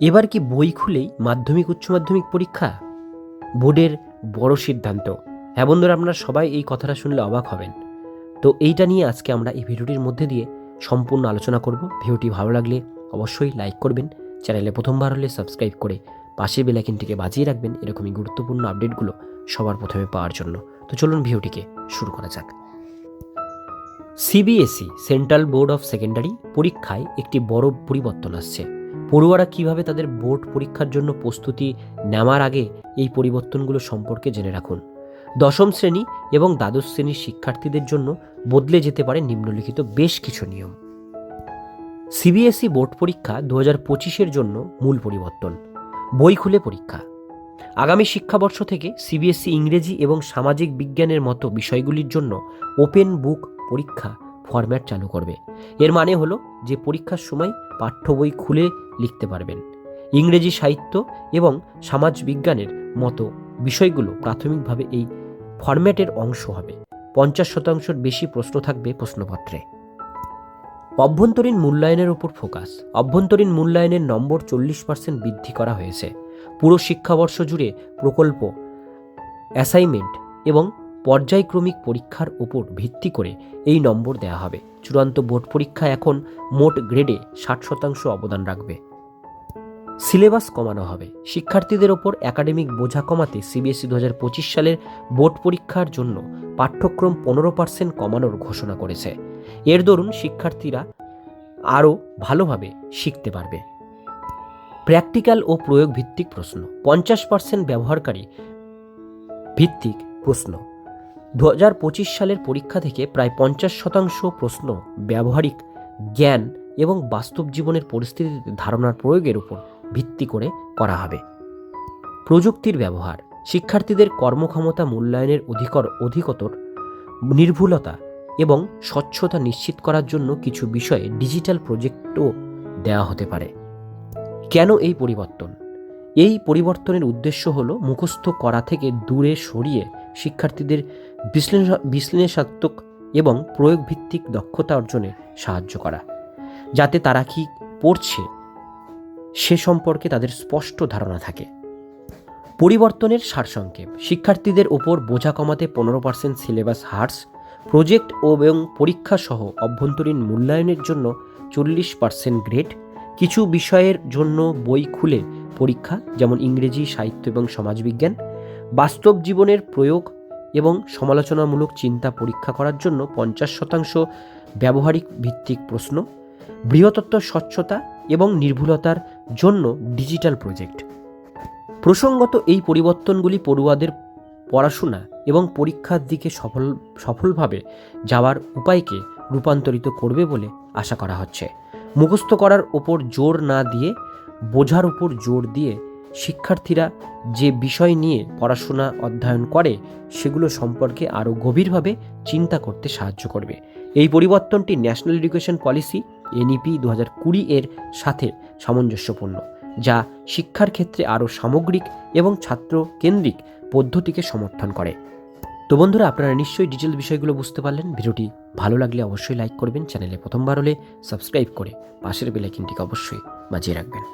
এবার কি বই খুলেই মাধ্যমিক, উচ্চ মাধ্যমিক পরীক্ষা? বোর্ডের বড় সিদ্ধান্ত। হ্যাঁ বন্ধুরা, আপনারা সবাই এই কথাটা শুনলে অবাক হবেন। তো এইটা নিয়ে আজকে আমরা এই ভিডিওটির মধ্যে দিয়ে সম্পূর্ণ আলোচনা করব। ভিডিওটি ভালো লাগলে অবশ্যই লাইক করবেন। চ্যানেলে প্রথমবার হলে সাবস্ক্রাইব করে পাশে বেলাইকিনটিকে বাজিয়ে রাখবেন এরকমই গুরুত্বপূর্ণ আপডেটগুলো সবার প্রথমে পাওয়ার জন্য। তো চলুন ভিডিওটিকে শুরু করা যাক। CBSE, central board of secondary, পরীক্ষায় একটি বড় পরিবর্তন আসছে। পড়ুয়ারা কীভাবে তাদের বোর্ড পরীক্ষার জন্য প্রস্তুতি নেওয়ার আগে এই পরিবর্তনগুলো সম্পর্কে জেনে রাখুন। দশম শ্রেণি এবং দ্বাদশ শ্রেণির শিক্ষার্থীদের জন্য বদলে যেতে পারে নিম্নলিখিত বেশ কিছু নিয়ম। সিবিএসই বোর্ড পরীক্ষা দু হাজার পঁচিশের জন্য মূল পরিবর্তন, বই খুলে পরীক্ষা। আগামী শিক্ষাবর্ষ থেকে সিবিএসই ইংরেজি এবং সামাজিক বিজ্ঞানের মতো বিষয়গুলির জন্য ওপেন বুক পরীক্ষা ফরম্যাট চালু করবে। এর মানে হলো যে পরীক্ষার সময় পাঠ্য বই খুলে লিখতে পারবেন। ইংরেজি সাহিত্য এবং সমাজ বিজ্ঞানের মতো বিষয়গুলো প্রাথমিকভাবে এই ফরম্যাটের অংশ হবে। পঞ্চাশ শতাংশের বেশি প্রশ্ন থাকবে প্রশ্নপত্রে। অভ্যন্তরীণ মূল্যায়নের উপর ফোকাস অভ্যন্তরীণ মূল্যায়নের নম্বর চল্লিশ পার্সেন্ট বৃদ্ধি করা হয়েছে। পুরো শিক্ষাবর্ষ জুড়ে প্রকল্প অ্যাসাইনমেন্ট এবং পর্যায়ক্রমিক পরীক্ষার উপর ভিত্তি করে এই নম্বর দেওয়া হবে। চূড়ান্ত বোর্ড পরীক্ষা এখন মোট গ্রেডে ষাট শতাংশ অবদান রাখবে। সিলেবাস কমানো হবে। শিক্ষার্থীদের ওপর একাডেমিক বোঝা কমাতে সিবিএসই দু হাজার পঁচিশ সালের বোর্ড পরীক্ষার জন্য পাঠ্যক্রম পনেরো পার্সেন্ট কমানোর ঘোষণা করেছে। এর দরুন শিক্ষার্থীরা আরও ভালোভাবে শিখতে পারবে। প্র্যাকটিক্যাল ও প্রয়োগ ভিত্তিক প্রশ্ন। পঞ্চাশ পার্সেন্ট ব্যবহারকারী ভিত্তিক প্রশ্ন। দু হাজার পঁচিশ সালের পরীক্ষা থেকে প্রায় পঞ্চাশ শতাংশ প্রশ্ন ব্যবহারিক জ্ঞান এবং বাস্তব জীবনের পরিস্থিতিতে ধারণার প্রয়োগের উপর ভিত্তি করে করা হবে। প্রযুক্তির ব্যবহার, শিক্ষার্থীদের কর্মক্ষমতা মূল্যায়নের অধিকর অধিকতর নির্ভুলতা এবং স্বচ্ছতা নিশ্চিত করার জন্য কিছু বিষয়ে ডিজিটাল প্রজেক্টও দেওয়া হতে পারে। কেন এই পরিবর্তন? এই পরিবর্তনের উদ্দেশ্য হল মুখস্থ করা থেকে দূরে সরিয়ে শিক্ষার্থীদের বিশ্লেষণ বিশ্লেষণাত্মক এবং প্রয়োগভিত্তিক দক্ষতা অর্জনে সাহায্য করা, যাতে তারা কি পড়ছে সে সম্পর্কে তাদের স্পষ্ট ধারণা থাকে। পরিবর্তনের সারসংক্ষেপ, শিক্ষার্থীদের ওপর বোঝা কমাতে পনেরো পার্সেন্ট সিলেবাস হার্স প্রজেক্ট ও এবং পরীক্ষা সহ অভ্যন্তরীণ মূল্যায়নের জন্য চল্লিশ পার্সেন্ট গ্রেড কিছু বিষয়ের জন্য বই খুলে পরীক্ষা, যেমন ইংরেজি, সাহিত্য এবং সমাজবিজ্ঞান বাস্তব জীবনের প্রয়োগ এবং সমালোচনামূলক চিন্তা পরীক্ষা করার জন্য পঞ্চাশ শতাংশ ব্যবহারিক ভিত্তিক প্রশ্ন, বৃহত্তর স্বচ্ছতা এবং নির্ভুলতার জন্য ডিজিটাল প্রজেক্ট। প্রসঙ্গত এই পরিবর্তনগুলি পড়ুয়াদের পড়াশোনা এবং পরীক্ষার দিকে সফল, সফলভাবে যাওয়ার উপায়কে রূপান্তরিত করবে বলে আশা করা হচ্ছে। মুখস্থ করার ওপর জোর না দিয়ে, বোঝার উপর জোর দিয়ে শিক্ষার্থীরা যে বিষয় নিয়ে পড়াশোনা, অধ্যয়ন করে, সেগুলো সম্পর্কে আরও গভীরভাবে চিন্তা করতে সাহায্য করবে। এই পরিবর্তনটি ন্যাশনাল এডুকেশন পলিসি, এনইপি দু হাজার কুড়ি এর সাথে সামঞ্জস্যপূর্ণ, যা শিক্ষার ক্ষেত্রে আরও সামগ্রিক এবং ছাত্র কেন্দ্রিক পদ্ধতিকে সমর্থন করে। তো বন্ধুরা, আপনারা নিশ্চয়ই ডিটেল বিষয়গুলো বুঝতে পারলেন। ভিডিওটি ভালো লাগলে অবশ্যই লাইক করবেন, চ্যানেলে প্রথমবার হলে সাবস্ক্রাইব করে পাশের বেলাইকিনটিকে অবশ্যই বাজিয়ে রাখবেন।